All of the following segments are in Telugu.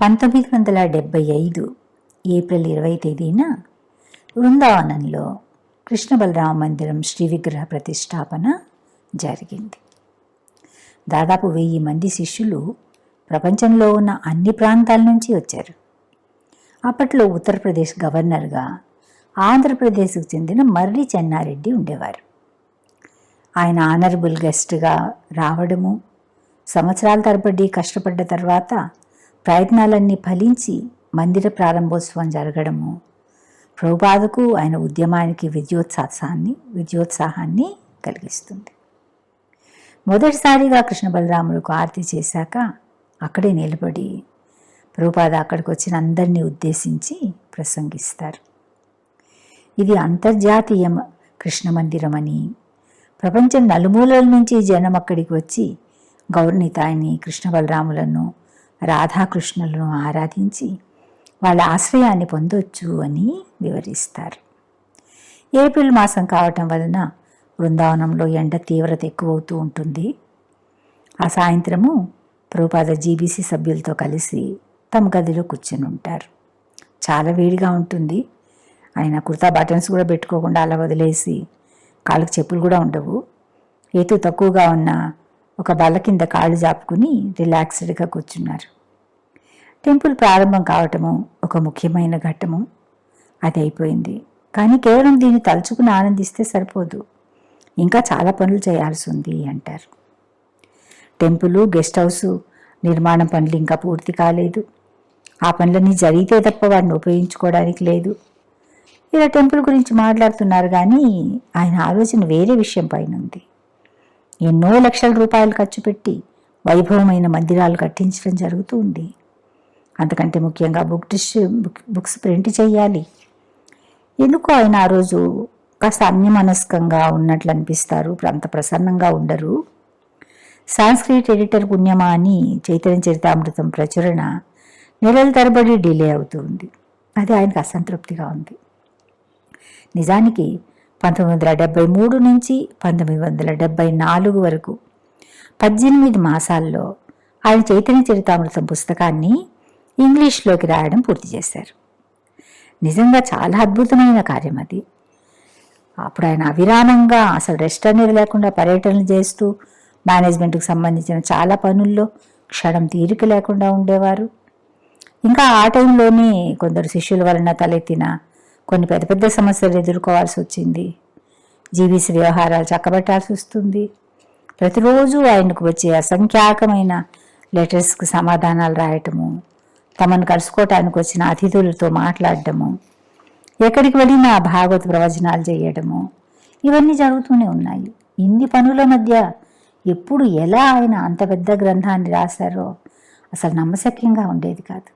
పంతొమ్మిది వందల డెబ్భై ఐదు ఏప్రిల్ ఇరవై తేదీన వృందావనంలో కృష్ణ బలరామ మందిరం శ్రీ విగ్రహ ప్రతిష్టాపన జరిగింది. దాదాపు వెయ్యి మంది శిష్యులు ప్రపంచంలో ఉన్న అన్ని ప్రాంతాల నుంచి వచ్చారు. అప్పట్లో ఉత్తరప్రదేశ్ గవర్నర్గా ఆంధ్రప్రదేశ్కు చెందిన మర్రి చెన్నారెడ్డి ఉండేవారు. ఆయన ఆనరబుల్ గెస్ట్గా రావడము సంవత్సరాల తరబడి కష్టపడ్డ తర్వాత ప్రయత్నాలన్నీ ఫలించి మందిర ప్రారంభోత్సవం జరగడము. ప్రభుపాదకు ఆయన ఉద్యమానికి విద్యోత్సాహాన్ని విద్యోత్సాహాన్ని కలిగిస్తుంది. మొదటిసారిగా కృష్ణ బలరాములకు ఆర్తి చేశాక అక్కడే నిలబడి ప్రభుపాద అక్కడికి వచ్చిన అందరినీ ఉద్దేశించి ప్రసంగిస్తారు. ఇది అంతర్జాతీయ కృష్ణ మందిరం అని ప్రపంచం నలుమూలల నుంచి జనం అక్కడికి వచ్చి గౌరనితాయిని కృష్ణ బలరాములను రాధాకృష్ణులను ఆరాధించి వాళ్ళ ఆశ్రయాన్ని పొందొచ్చు అని వివరిస్తారు. ఏప్రిల్ మాసం కావటం వలన బృందావనంలో ఎండ తీవ్రత ఎక్కువవుతూ ఉంటుంది. ఆ సాయంత్రము ప్రభుపాద జీబీసీ సభ్యులతో కలిసి తమ గదిలో కూర్చొని ఉంటారు. చాలా వేడిగా ఉంటుంది. ఆయన కుర్తా బటన్స్ కూడా పెట్టుకోకుండా అలా వదిలేసి కాళ్ళకి చెప్పులు కూడా ఉండవు. ఏతు తక్కువగా ఉన్న ఒక బల్ల కింద కాళ్ళు జాపుకుని రిలాక్స్డ్గా కూర్చున్నారు. టెంపుల్ ప్రారంభం కావటము ఒక ముఖ్యమైన ఘట్టము. అది అయిపోయింది. కానీ కేవలం దీన్ని తలుచుకుని ఆనందిస్తే సరిపోదు. ఇంకా చాలా పనులు చేయాల్సి ఉంది అంటారు. టెంపుల్ గెస్ట్ హౌస్ నిర్మాణం పనులు ఇంకా పూర్తి కాలేదు. ఆ పనులన్నీ జరిగితే తప్ప వాడిని ఉపయోగించుకోవడానికి లేదు. ఇలా టెంపుల్ గురించి మాట్లాడుతున్నారు కానీ ఆయన ఆలోచన వేరే విషయం పైన ఉంది ఎన్నో లక్షల రూపాయలు ఖర్చు పెట్టి వైభవమైన మందిరాలు కట్టించడం జరుగుతూ ఉంది. అంతకంటే ముఖ్యంగా బుక్ డిష్ బుక్ బుక్స్ ప్రింట్ చేయాలి. ఎందుకు ఆయన ఆ రోజు కాస్త అన్యమనస్కంగా ఉన్నట్లు అనిపిస్తారు? అంత ప్రసన్నంగా ఉండరు. సాంస్క్రిట్ ఎడిటర్ పుణ్యమా అని చైతన్య చరితామృతం ప్రచురణ నెలల తరబడి డిలే అవుతూ ఉంది. అది ఆయనకు అసంతృప్తిగా ఉంది. నిజానికి పంతొమ్మిది వందల డెబ్బై మూడు నుంచి పంతొమ్మిది వందల డెబ్బై నాలుగు వరకు. పద్దెనిమిది మాసాల్లో ఆయన చైతన్య చరితామృతం పుస్తకాన్ని ఇంగ్లీష్లోకి రాయడం పూర్తి చేశారు. నిజంగా చాలా అద్భుతమైన కార్యం అది. అప్పుడు ఆయన అవిరామంగా అసలు రెస్ట్ అనేది లేకుండా పర్యటనలు చేస్తూ మేనేజ్మెంట్కి సంబంధించిన చాలా పనుల్లో క్షణం తీరిక లేకుండా ఉండేవారు. ఇంకా ఆ టైంలోనే కొందరు శిష్యుల వలన తలెత్తిన కొన్ని పెద్ద పెద్ద సమస్యలు ఎదుర్కోవాల్సి వచ్చింది. జీవీసీ వ్యవహారాలు చక్కబెట్టాల్సి వస్తుంది. ప్రతిరోజు ఆయనకు వచ్చే అసంఖ్యాకమైన లెటర్స్కి సమాధానాలు రాయటము తమను కలుసుకోవటానికి వచ్చిన అతిథులతో మాట్లాడటము ఎక్కడికి వెళ్ళినా భాగవత ప్రవచనాలు చేయడము ఇవన్నీ జరుగుతూనే ఉన్నాయి. ఇన్ని పనుల మధ్య ఎప్పుడు ఎలా ఆయన అంత పెద్ద గ్రంథాన్ని రాశారో అసలు నమ్మశక్యంగా ఉండేది కాదు.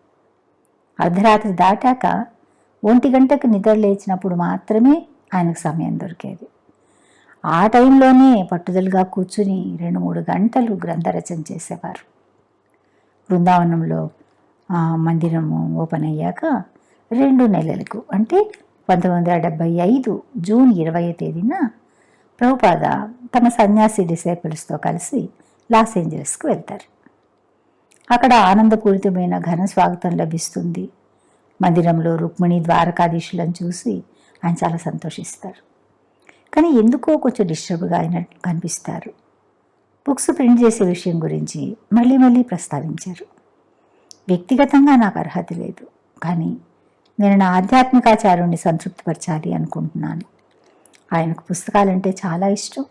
అర్ధరాత్రి దాటాక ఒంటి గంటకు నిద్ర లేచినప్పుడు మాత్రమే ఆయనకు సమయం దొరికేది. ఆ టైంలోనే పట్టుదలగా కూర్చుని రెండు మూడు గంటలు గ్రంథరచన చేసేవారు. బృందావనంలో మందిరము ఓపెన్ అయ్యాక రెండు నెలలకు అంటే పంతొమ్మిది వందల డెబ్భై ఐదు జూన్ ఇరవై తేదీన ప్రభుపాద తమ సన్యాసి డిసైపుల్స్తో కలిసి లాస్ ఏంజలస్కు వెళ్తారు. అక్కడ ఆనందపూరితమైన ఘన స్వాగతం లభిస్తుంది. మందిరంలో రుక్మిణి ద్వారకాధీశులను చూసి ఆయన చాలా సంతోషిస్తారు. కానీ ఎందుకో కొంచెం డిస్టర్బ్గా ఆయన కనిపిస్తారు. బుక్స్ ప్రింట్ చేసే విషయం గురించి మళ్ళీ మళ్ళీ ప్రస్తావించారు. వ్యక్తిగతంగా నాకు అర్హత లేదు కానీ నేను నా ఆధ్యాత్మికాచారుణ్ణి సంతృప్తిపరచాలి అనుకుంటున్నాను. ఆయనకు పుస్తకాలంటే చాలా ఇష్టం.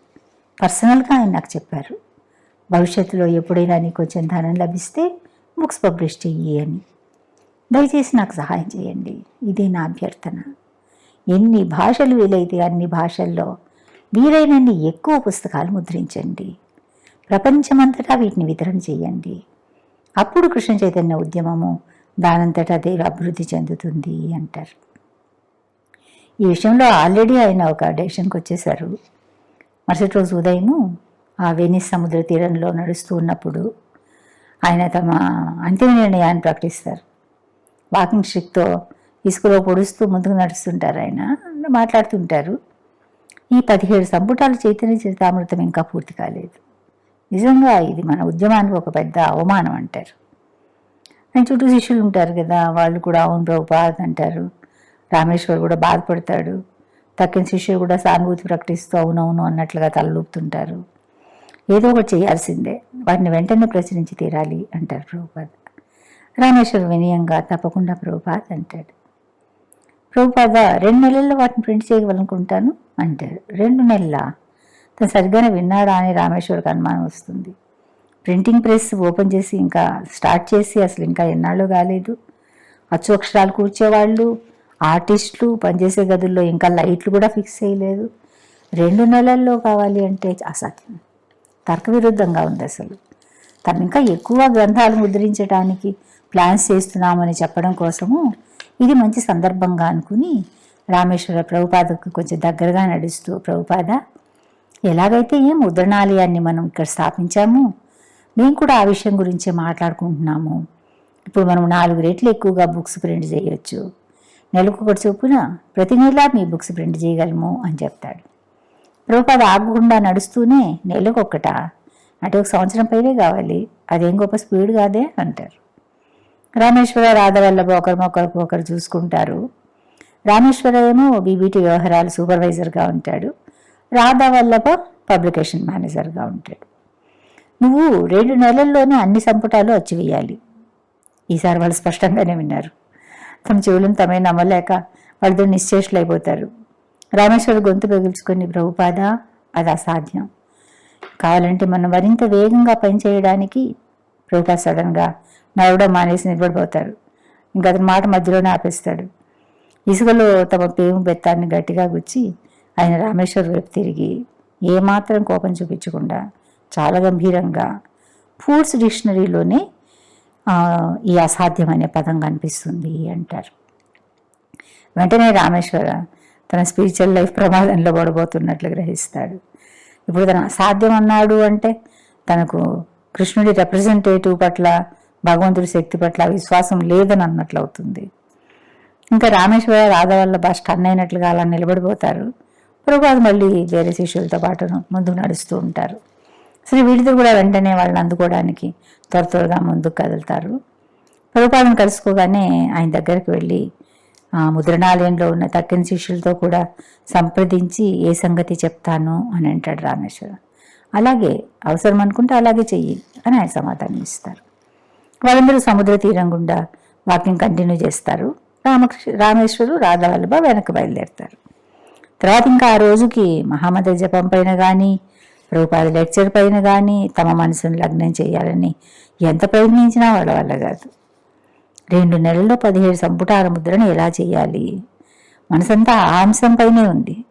పర్సనల్గా ఆయన నాకు చెప్పారు భవిష్యత్తులో ఎప్పుడైనా నీకు కొంచెం ధనం లభిస్తే బుక్స్ పబ్లిష్ చెయ్యి అని. దయచేసి నాకు సహాయం చేయండి. ఇదే నా అభ్యర్థన. ఎన్ని భాషలు వీలైతే అన్ని భాషల్లో వీలైనన్ని ఎక్కువ పుస్తకాలు ముద్రించండి. ప్రపంచమంతటా వీటిని వితరణ చేయండి. అప్పుడు కృష్ణ చైతన్య ఉద్యమము దానంతటా అదే అభివృద్ధి చెందుతుంది అంటారు. ఈ విషయంలో ఆల్రెడీ ఆయన ఒక డెసిషన్కి వచ్చేసారు మరుసటి రోజు ఉదయము ఆ వెనిస్ సముద్ర తీరంలో నడుస్తూ ఉన్నప్పుడు ఆయన తమ అంతిమ నిర్ణయాన్ని ప్రకటిస్తారు. వాకింగ్ స్టిక్తో ఇసుకలో పొడుస్తూ ముందుకు నడుస్తుంటారు ఆయన. మాట్లాడుతుంటారు. ఈ పదిహేడు సంపుటాలు చైతన్య చరితామృతం ఇంకా పూర్తి కాలేదు. నిజంగా ఇది మన ఉద్యమానికి ఒక పెద్ద అవమానం అంటారు. ఆయన చుట్టూ శిష్యులు ఉంటారు కదా వాళ్ళు కూడా అవును ప్రభుపాద్ అంటారు. రామేశ్వర్ కూడా బాధపడతాడు. తక్కిన శిష్యులు కూడా సానుభూతి ప్రకటిస్తూ అవునవును అన్నట్లుగా తలలూపుతుంటారు. ఏదో ఒకటి చేయాల్సిందే. వాటిని వెంటనే ప్రచురించి తీరాలి అంటారు ప్రభుపాద్. రామేశ్వర్ వినయంగా తప్పకుండా ప్రభుపాద్ అంటాడు. ప్రభుపాద రెండు నెలల్లో వాటిని ప్రింట్ చేయగలనుకుంటాను అంటాడు. రెండు నెలల? తను సరిగ్గానే విన్నాడా అని రామేశ్వర్కి అనుమానం వస్తుంది. ప్రింటింగ్ ప్రెస్ ఓపెన్ చేసి ఇంకా స్టార్ట్ చేసి అసలు ఇంకా ఎన్నాళ్ళు కాలేదు. అచ్చు అక్షరాలు కూర్చేవాళ్ళు ఆర్టిస్టులు పనిచేసే గదుల్లో ఇంకా లైట్లు కూడా ఫిక్స్ చేయలేదు. రెండు నెలల్లో కావాలి అంటే అసాధ్యం తర్క విరుద్ధంగా ఉంది అసలు. తను ఇంకా ఎక్కువ గ్రంథాలు ముద్రించడానికి ప్లాన్స్ చేస్తున్నామని చెప్పడం కోసము ఇది మంచి సందర్భంగా అనుకుని రామేశ్వర ప్రభుపాదకు కొంచెం దగ్గరగా నడుస్తూ ప్రభుపాద ఎలాగైతే ఏ ముద్రణాలయాన్ని మనం ఇక్కడ స్థాపించాము మేము కూడా ఆ విషయం గురించే మాట్లాడుకుంటున్నాము. ఇప్పుడు మనం నాలుగు రెట్లు ఎక్కువగా బుక్స్ ప్రింట్ చేయొచ్చు. నెలకు ఒకటి చొప్పున ప్రతి నెల మీ బుక్స్ ప్రింట్ చేయగలము అని చెప్తాడు. ప్రభుపాద ఆగకుండా నడుస్తూనే నెలకు ఒక్కట అంటే ఒక సంవత్సరం పైనే కావాలి. అదేం గొప్ప స్పీడ్ కాదే అంటారు. రామేశ్వర రాధవల్లభ ఒకరినొకరికి ఒకరు చూసుకుంటారు. రామేశ్వర ఏమో బీబీటీ వ్యవహారాలు సూపర్వైజర్గా ఉంటాడు. రాధవల్లభ పబ్లికేషన్ మేనేజర్గా ఉంటాడు. నువ్వు రెండు నెలల్లోనే అన్ని సంపుటాలు వచ్చివేయాలి ఈసారి వాళ్ళు స్పష్టంగానే విన్నారు. తమ చెవులను తమే నమ్మలేక వాళ్ళతో నిశ్చేష్లు అయిపోతారు రామేశ్వరుడు గొంతు పెగుల్చుకొని ప్రభుపాద అది అసాధ్యం. కావాలంటే మనం మరింత వేగంగా పనిచేయడానికి ప్రభుపాద్ సడన్గా నడవడం మానేసి నిలబడిపోతారు ఇంకా అతని మాట మధ్యలోనే ఆపేస్తాడు. ఇసుకలో తమ పేము బెత్తాన్ని గట్టిగా గుచ్చి ఆయన రామేశ్వర్ వైపు తిరిగి ఏమాత్రం కోపం చూపించకుండా చాలా గంభీరంగా ఫూడ్స్ డిక్షనరీలోనే ఈ అసాధ్యం అనే పదం కనిపిస్తుంది అంటారు. వెంటనే రామేశ్వర తన స్పిరిచువల్ లైఫ్ ప్రమాదంలో పడబోతున్నట్లు గ్రహిస్తాడు. ఇప్పుడు తన అసాధ్యం అన్నాడు అంటే తనకు కృష్ణుడి రిప్రజెంటేటివ్ పట్ల భగవంతుడి శక్తి పట్ల విశ్వాసం లేదని అన్నట్లు అవుతుంది. ఇంకా రామేశ్వర రాధవల్ల స్టన్ అయినట్లుగా అలా నిలబడిపోతారు. ప్రభుపాద్ మళ్ళీ వేరే శిష్యులతో పాటు ముందుకు నడుస్తూ ఉంటారు. శ్రీ వీడితో కూడా వెంటనే వాళ్ళని అందుకోవడానికి త్వర త్వరగా ముందుకు కదులుతారు. ప్రభుపాదం కలుసుకోగానే ఆయన దగ్గరికి వెళ్ళి ముద్రణాలయంలో ఉన్న తక్కిన శిష్యులతో కూడా సంప్రదించి ఏ సంగతి చెప్తాను అని అంటాడు రామేశ్వరం. అలాగే అవసరం అనుకుంటే అలాగే చెయ్యి అని ఆయన సమాధానం ఇస్తారు. వాళ్ళందరూ సముద్ర తీరం గుండా వాకింగ్ కంటిన్యూ చేస్తారు. రామకృష్ణ రామేశ్వరు రాధవల్లభ వెనక్కి బయలుదేరుతారు. తర్వాత ఇంకా ఆ రోజుకి మహామద జపం పైన కానీ ప్రభుపాద లెక్చర్ పైన కానీ తమ మనసును లగ్నం చేయాలని ఎంత ప్రయత్నించినా వాళ్ళ వల్ల కాదు. రెండు నెలల్లో పదిహేడు సంపుటాల ముద్రను ఎలా చేయాలి? మనసంతా ఆ అంశంపైనే ఉంది.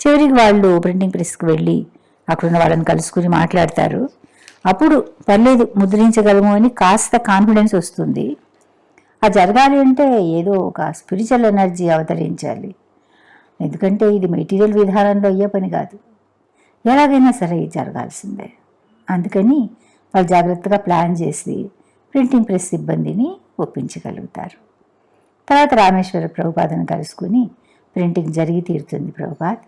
చివరికి వాళ్ళు ప్రింటింగ్ ప్రెస్కి వెళ్ళి అక్కడున్న వాళ్ళని కలుసుకుని మాట్లాడతారు. అప్పుడు పర్లేదు ముద్రించగలము అని కాస్త కాన్ఫిడెన్స్ వస్తుంది. ఆ జరగాలి అంటే ఏదో ఒక స్పిరిచువల్ ఎనర్జీ అవతరించాలి. ఎందుకంటే ఇది మెటీరియల్ విధానంలో అయ్యే పని కాదు. ఎలాగైనా సరే ఇది జరగాల్సిందే. అందుకని వాళ్ళు జాగ్రత్తగా ప్లాన్ చేసి ప్రింటింగ్ ప్రెస్ సిబ్బందిని ఒప్పించగలుగుతారు. తర్వాత రామేశ్వర ప్రభుపాదను కలుసుకుని ప్రింటింగ్ జరిగి తీరుతుంది ప్రభుపాద్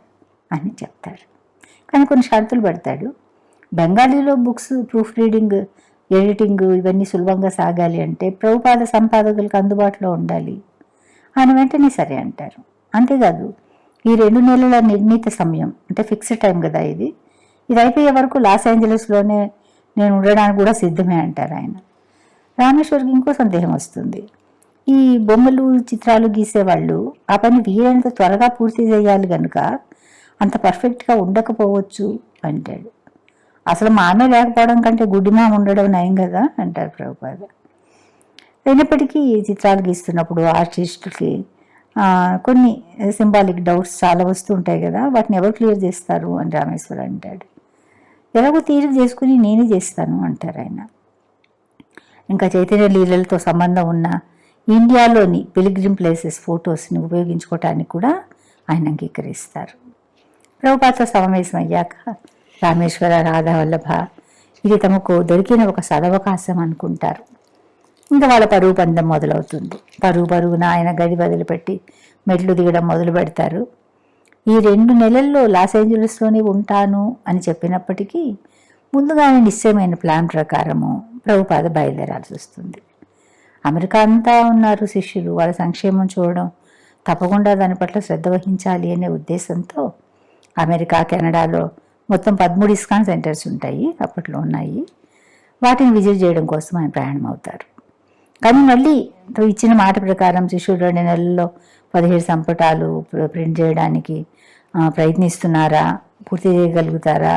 అని చెప్తారు కానీ కొన్ని షరతులు పెడతాడు. బెంగాలీలో బుక్స్ ప్రూఫ్ రీడింగ్ ఎడిటింగ్ ఇవన్నీ సులభంగా సాగాలి అంటే ప్రభుపాద సంపాదకులకు అందుబాటులో ఉండాలి. ఆయన వెంటనే సరే అంటారు. అంతేకాదు ఈ రెండు నెలల నిర్ణీత సమయం అంటే ఫిక్స్డ్ టైం కదా ఇది. ఇది అయిపోయే వరకు లాస్ ఏంజలస్లోనే నేను ఉండడానికి కూడా సిద్ధమే అంటారు ఆయన. రామేశ్వరికి ఇంకో సందేహం వస్తుంది. ఈ బొమ్మలు చిత్రాలు గీసేవాళ్ళు ఆ పని వీలైనంత త్వరగా పూర్తి చేయాలి కనుక అంత పర్ఫెక్ట్గా ఉండకపోవచ్చు అంటాడు. అసలు మామే లేకపోవడం కంటే గుడ్డిమా ఉండడం నయం కదా అంటారు ప్రభుపాద. అయినప్పటికీ చిత్రాలు గీస్తున్నప్పుడు ఆర్టిస్టులకి కొన్ని సింబాలిక్ డౌట్స్ చాలా వస్తుంటాయి కదా వాటిని ఎవరు క్లియర్ చేస్తారు అని రామేశ్వర్ అంటాడు. ఎలాగో తీరిక చేసుకుని నేనే చేస్తాను అంటారు ఆయన. ఇంకా చైతన్య లీలలతో సంబంధం ఉన్న ఇండియాలోని పిలిగ్రిమ్ ప్లేసెస్ ఫొటోస్ని ఉపయోగించుకోవటానికి కూడా ఆయన అంగీకరిస్తారు. ప్రభుపాత సమావేశం అయ్యాక రామేశ్వర రాధా వల్లభ ఇది తమకు దొరికిన ఒక సదవకాశం అనుకుంటారు. ఇంకా వాళ్ళ పరుగు పందెం మొదలవుతుంది. పరుగు పరుగున ఆయన గది వదిలిపెట్టి మెట్లు దిగడం మొదలు పెడతారు. ఈ రెండు నెలల్లో లాస్ ఏంజలస్లోనే ఉంటాను అని చెప్పినప్పటికీ ముందుగానే నిశ్చయమైన ప్లాన్ ప్రకారము ప్రభుపాద బయలుదేరాల్సి వస్తుంది. అమెరికా అంతా ఉన్నారు శిష్యులు వాళ్ళ సంక్షేమం చూడడం తప్పకుండా దాని పట్ల శ్రద్ధ వహించాలి అనే ఉద్దేశంతో అమెరికా కెనడాలో మొత్తం పదమూడు ఇస్కాన్ సెంటర్స్ ఉంటాయి అప్పట్లో ఉన్నాయి. వాటిని విజిట్ చేయడం కోసం ఆయన ప్రయాణం అవుతారు కానీ మళ్ళీ ఇచ్చిన మాట ప్రకారం శిష్యుడు రెండు నెలల్లో పదిహేడు సంపుటాలు ప్రింట్ చేయడానికి ప్రయత్నిస్తున్నారా? పూర్తి చేయగలుగుతారా?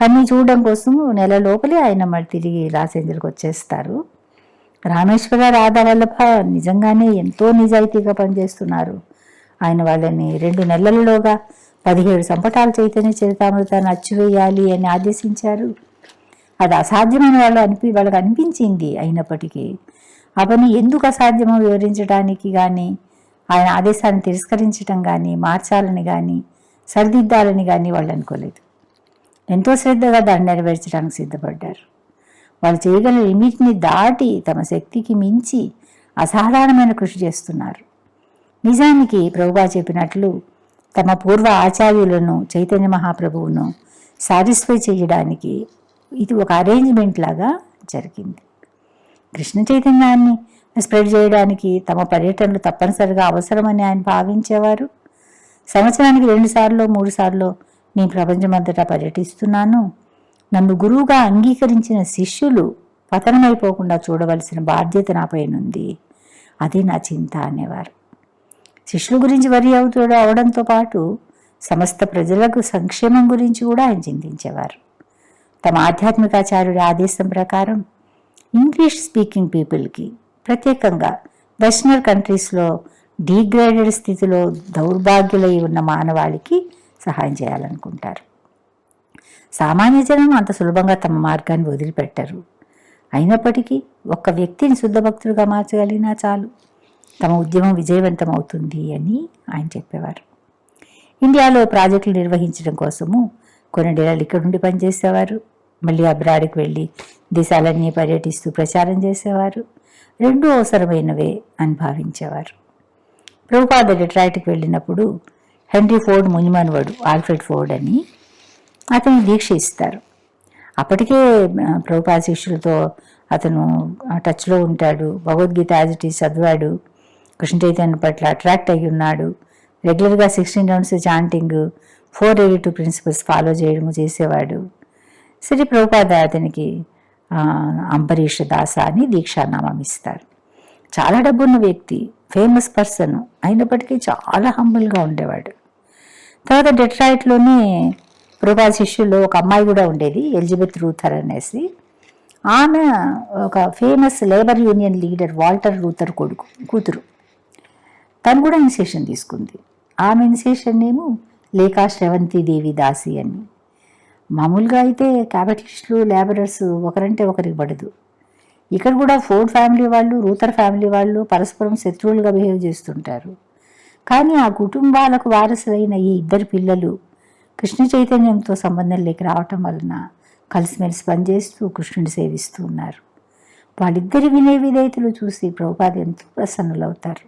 అన్నీ చూడడం కోసం నెల లోపలే ఆయన మళ్ళీ తిరిగి లాస్ ఏంజల్కి వచ్చేస్తారు. రామేశ్వర రాధా వల్లభ నిజంగానే ఎంతో నిజాయితీగా పనిచేస్తున్నారు. ఆయన వాళ్ళని రెండు నెలలలోగా పదిహేడు సంపటాలు చైతన్య చరితామృతాన్ని అచ్చువేయాలి అని ఆదేశించారు. అది అసాధ్యమైన వాళ్ళు అనిపి వాళ్ళకి అనిపించింది అయినప్పటికీ. ఆ పని ఎందుకు అసాధ్యమో వివరించడానికి కానీ ఆయన ఆదేశాన్ని తిరస్కరించడం కానీ మార్చాలని కానీ సరిదిద్దాలని కానీ వాళ్ళు అనుకోలేదు. ఎంతో శ్రద్ధగా దాన్ని నెరవేర్చడానికి సిద్ధపడ్డారు. వాళ్ళు చేయగల లిమిట్ని దాటి తమ శక్తికి మించి అసాధారణమైన కృషి చేస్తున్నారు. నిజానికి ప్రభుగా చెప్పినట్లు తమ పూర్వ ఆచార్యులను చైతన్య మహాప్రభువును సాటిస్ఫై చేయడానికి ఇది ఒక అరేంజ్మెంట్ లాగా జరిగింది. కృష్ణ చైతన్యాన్ని స్ప్రెడ్ చేయడానికి తమ పర్యటనలు తప్పనిసరిగా అవసరమని ఆయన భావించేవారు. సంవత్సరానికి రెండుసార్లు మూడుసార్లు సార్లు నేను ప్రపంచమంతటా పర్యటిస్తున్నాను. నన్ను గురువుగా అంగీకరించిన శిష్యులు పతనమైపోకుండా చూడవలసిన బాధ్యత నాపైనుంది అది నా చింత అనేవారు. శిష్యుల గురించి వరి అవుతాడు అవడంతో పాటు సమస్త ప్రజలకు సంక్షేమం గురించి కూడా ఆయన చింతించేవారు. తమ ఆధ్యాత్మికాచార్యుడి ఆదేశం ప్రకారం ఇంగ్లీష్ స్పీకింగ్ పీపుల్కి ప్రత్యేకంగా వెస్టర్న్ కంట్రీస్లో డీగ్రేడెడ్ స్థితిలో దౌర్భాగ్యులై ఉన్న మానవాళికి సహాయం చేయాలనుకుంటారు. సామాన్య జనం అంత సులభంగా తమ మార్గాన్ని వదిలిపెట్టరు. అయినప్పటికీ ఒక్క వ్యక్తిని శుద్ధభక్తులుగా మార్చగలిగినా చాలు. తమ ఉద్యమం విజయవంతం అవుతుంది అని ఆయన చెప్పేవారు. ఇండియాలో ప్రాజెక్టులు నిర్వహించడం కోసము కొన్ని నెలలు ఇక్కడ నుండి పనిచేసేవారు. మళ్ళీ అబ్రాడ్కి వెళ్ళి దేశాలన్నీ పర్యటిస్తూ ప్రచారం చేసేవారు. రెండూ అవసరమైనవే అని భావించేవారు. ప్రభుపాద డిట్రాయిట్కి వెళ్ళినప్పుడు హెన్రీ ఫోర్డ్ మునిమనవడు ఆల్ఫ్రెడ్ ఫోర్డ్ అని అతని దీక్ష ఇస్తారు అప్పటికే ప్రభుపా ప్రభుపాద శిష్యులతో అతను టచ్లో ఉంటాడు. భగవద్గీత యాజ్ ఇట్ ఈస్ చదివాడు. కృష్ణ చైతన్య పట్ల అట్రాక్ట్ అయి ఉన్నాడు. రెగ్యులర్గా sixteen rounds chanting four eighty two principles follow చేయడము చేసేవాడు. శ్రీ ప్రభుపాద అతనికి అంబరీష్ అంబరీష దాస అని దీక్షానామం ఇస్తారు. చాలా డబ్బున్న వ్యక్తి ఫేమస్ పర్సన్ అయినప్పటికీ చాలా హంబుల్గా ఉండేవాడు. తర్వాత డెట్రాయిట్లోని ప్రభుపాద శిష్యుల్లో ఒక అమ్మాయి కూడా ఉండేది ఎలిజబెత్ రూథర్ అనేసి. ఆమె ఒక famous labour union leader Walter Reuther కొడుకు కూతురు. తను కూడా ఇన్సేషన్ తీసుకుంది. ఆమె ఇన్సేషన్ ఏమో లేఖా శ్రవంతి దేవి దాసి అని. మామూలుగా అయితే క్యాపిటలిస్టులు లేబరర్స్ ఒకరంటే ఒకరికి పడదు. ఇక్కడ కూడా ఫోర్డ్ ఫ్యామిలీ వాళ్ళు రూతర్ ఫ్యామిలీ వాళ్ళు పరస్పరం శత్రువులుగా బిహేవ్ చేస్తుంటారు. కానీ ఆ కుటుంబాలకు వారసులైన ఈ ఇద్దరు పిల్లలు కృష్ణ చైతన్యంతో సంబంధం లేక రావటం వలన కలిసిమెలిసి పనిచేస్తూ కృష్ణుని సేవిస్తూ ఉన్నారు. వాళ్ళిద్దరి వినే విధేయతలు చూసి ప్రభుపాద ఎంతో ప్రసన్నులవుతారు.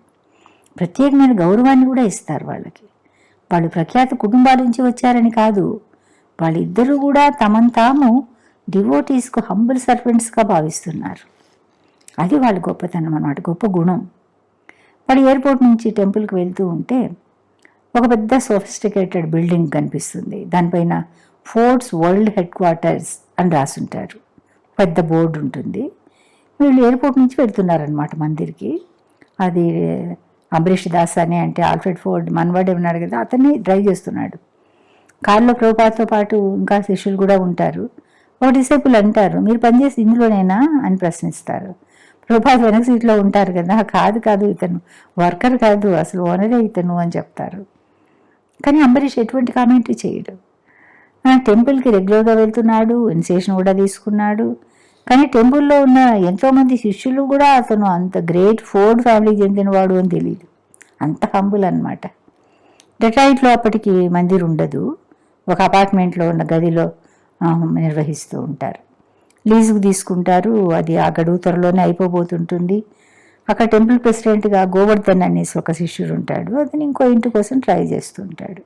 ప్రత్యేకమైన గౌరవాన్ని కూడా ఇస్తారు వాళ్ళకి. వాళ్ళు ప్రఖ్యాత కుటుంబాల నుంచి వచ్చారని కాదు వాళ్ళిద్దరూ కూడా తమను తాము డివోటీస్కు హంబుల్ సర్వెంట్స్గా భావిస్తున్నారు. అది వాళ్ళ గొప్పతనం అన్నమాట గొప్ప గుణం. వాడు ఎయిర్పోర్ట్ నుంచి టెంపుల్కి వెళ్తూ ఉంటే ఒక పెద్ద సోఫిస్టికేటెడ్ బిల్డింగ్ కనిపిస్తుంది. దానిపైన ఫోర్ట్స్ వరల్డ్ హెడ్ క్వార్టర్స్ అని రాసుంటారు. పెద్ద బోర్డు ఉంటుంది. వీళ్ళు ఎయిర్పోర్ట్ నుంచి వెళ్తున్నారనమాట మందిర్కి. అది అంబరీష్ దాస్ అని అంటే ఆల్ఫ్రెడ్ ఫోర్డ్ మనవాడే ఉన్నాడు కదా అతన్ని డ్రైవ్ చేస్తున్నాడు. కారులో ప్రభుపాతో పాటు ఇంకా శిష్యులు కూడా ఉంటారు. ఒక డిసేపుల్ అంటారు మీరు పనిచేసి ఇందులోనేనా అని ప్రశ్నిస్తారు. ప్రభాస్ వెనక సీట్లో ఉంటారు కదా కాదు కాదు ఇతను. వర్కర్ కాదు అసలు ఓనరే ఇతను అని చెప్తారు. కానీ అంబరీష్ ఎటువంటి కామెంట్ చేయడు. ఆ, టెంపుల్కి రెగ్యులర్గా వెళ్తున్నాడు ఇన్సేషన్ కూడా తీసుకున్నాడు. కానీ టెంపుల్లో ఉన్న ఎంతోమంది శిష్యులు కూడా అతను అంత గ్రేట్ ఫోర్డ్ ఫ్యామిలీకి చెందినవాడు అని తెలియదు అంత హంబుల్ అనమాట డెట్రాయిట్లో అప్పటికి మందిర్ ఉండదు ఒక అపార్ట్మెంట్లో ఉన్న గదిలో నిర్వహిస్తూ ఉంటారు. లీజుకు తీసుకుంటారు. అది ఆ గడువు త్వరలోనే అయిపోబోతుంటుంది. అక్కడ టెంపుల్ ప్రెసిడెంట్గా గోవర్ధన్ అనేసి ఒక శిష్యుడు ఉంటాడు. అతను ఇంకో ఇంటి కోసం ట్రై చేస్తుంటాడు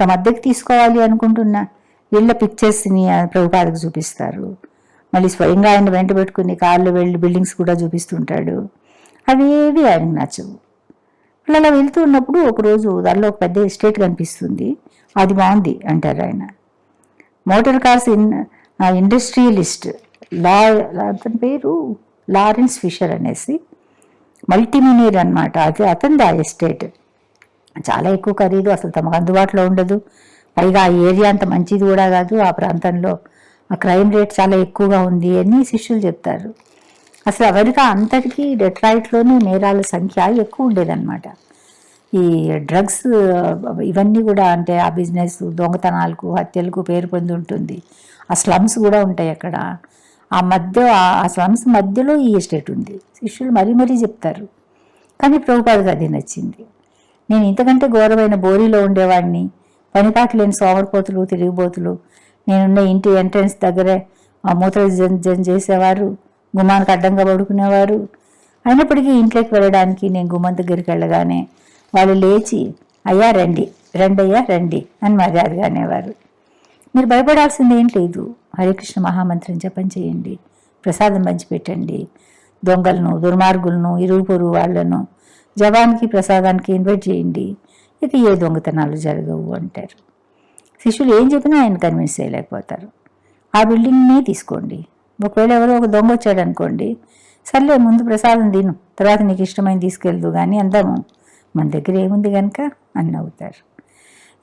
తమ అద్దెకి తీసుకోవాలి అనుకుంటున్న వీళ్ళ పిక్చర్స్ని ప్రభుపాదకు చూపిస్తారు. మళ్ళీ స్వయంగా ఆయన వెంట పెట్టుకుని కార్లు వెళ్ళి బిల్డింగ్స్ కూడా చూపిస్తుంటాడు అవేవి ఆయనకు నచ్చవు. అలా వెళ్తూ ఉన్నప్పుడు ఒకరోజు దానిలో ఒక పెద్ద ఎస్టేట్ కనిపిస్తుంది. అది బాగుంది అంటారు ఆయన. మోటార్ కార్స్ ఇన్ ఇండస్ట్రియలిస్ట్ లా అతని పేరు లారెన్స్ ఫిషర్ అనేసి. మల్టీమినియర్ అనమాట అది అతనిది ఆ ఎస్టేట్. చాలా ఎక్కువ ఖరీదు అసలు తమకు అందుబాటులో ఉండదు. పైగా ఆ ఏరియా అంత మంచిది కూడా కాదు ఆ ప్రాంతంలో ఆ క్రైమ్ రేట్ చాలా ఎక్కువగా ఉంది అని శిష్యులు చెప్తారు. అసలు అమెరికా అంతటికీ డెట్రాయిట్లోనే నేరాల సంఖ్య ఎక్కువ ఉండేదన్నమాట. ఈ డ్రగ్స్ ఇవన్నీ కూడా అంటే ఆ బిజినెస్ దొంగతనాలకు హత్యలకు పేరు పొంది ఉంటుంది. ఆ స్లమ్స్ కూడా ఉంటాయి అక్కడ. ఆ మధ్య ఆ స్లమ్స్ మధ్యలో ఈ ఎస్టేట్ ఉంది. శిష్యులు మరీ మరీ చెప్తారు. కానీ ప్రభుపాదకు అది నచ్చింది. నేను ఇంతకంటే ఘోరమైన బోరీలో ఉండేవాడిని. పనిపాటు లేని సోమరిపోతులు తిరిగిపోతులు. నేనున్న ఇంటి ఎంట్రన్స్ దగ్గరే ఆ మూత్ర జన్ చేసేవారు. గుమ్మానికి అడ్డంగా పడుకునేవారు. అయినప్పటికీ ఇంట్లోకి వెళ్ళడానికి నేను గుమ్మం దగ్గరికి వెళ్ళగానే వాళ్ళు లేచి అయ్యా రండి రండయ్యా రండి అని మర్యాదగా అనేవారు. మీరు భయపడాల్సింది ఏం లేదు. హరికృష్ణ మహామంత్రం జపం చేయండి ప్రసాదం పంచిపెట్టండి. దొంగలను దుర్మార్గులను ఇరుగు పొరుగు వాళ్ళను జవాన్కి ప్రసాదానికి ఇన్వైట్ చేయండి. ఇక ఏ దొంగతనాలు జరగవు అంటారు. శిష్యులు ఏం చెప్పినా ఆయన కన్విన్స్ చేయలేకపోతారు. ఆ బిల్డింగ్ని తీసుకోండి. ఒకవేళ ఎవరో ఒక దొంగ వచ్చాడు అనుకోండి సర్లే ముందు ప్రసాదం తిను. తర్వాత నీకు ఇష్టమైన తీసుకెళ్దు కానీ అందాము. మన దగ్గర ఏముంది కనుక అని నవ్వుతారు.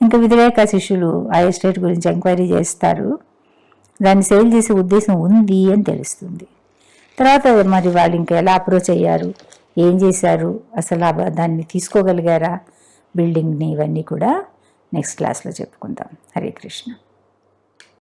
ఇంకా వ్యతిరేక శిష్యులు ఆ ఎస్టేట్ గురించి ఎంక్వైరీ చేస్తారు. దాన్ని సేల్ చేసే ఉద్దేశం ఉంది అని తెలుస్తుంది. తర్వాత మరి వాళ్ళు ఇంకా ఎలా అప్రోచ్ అయ్యారు? ఏం చేశారు? అసలు దాన్ని తీసుకోగలిగారా? బిల్డింగ్ని ఇవన్నీ కూడా నెక్స్ట్ క్లాస్లో చెప్పుకుందాం. హరే కృష్ణ.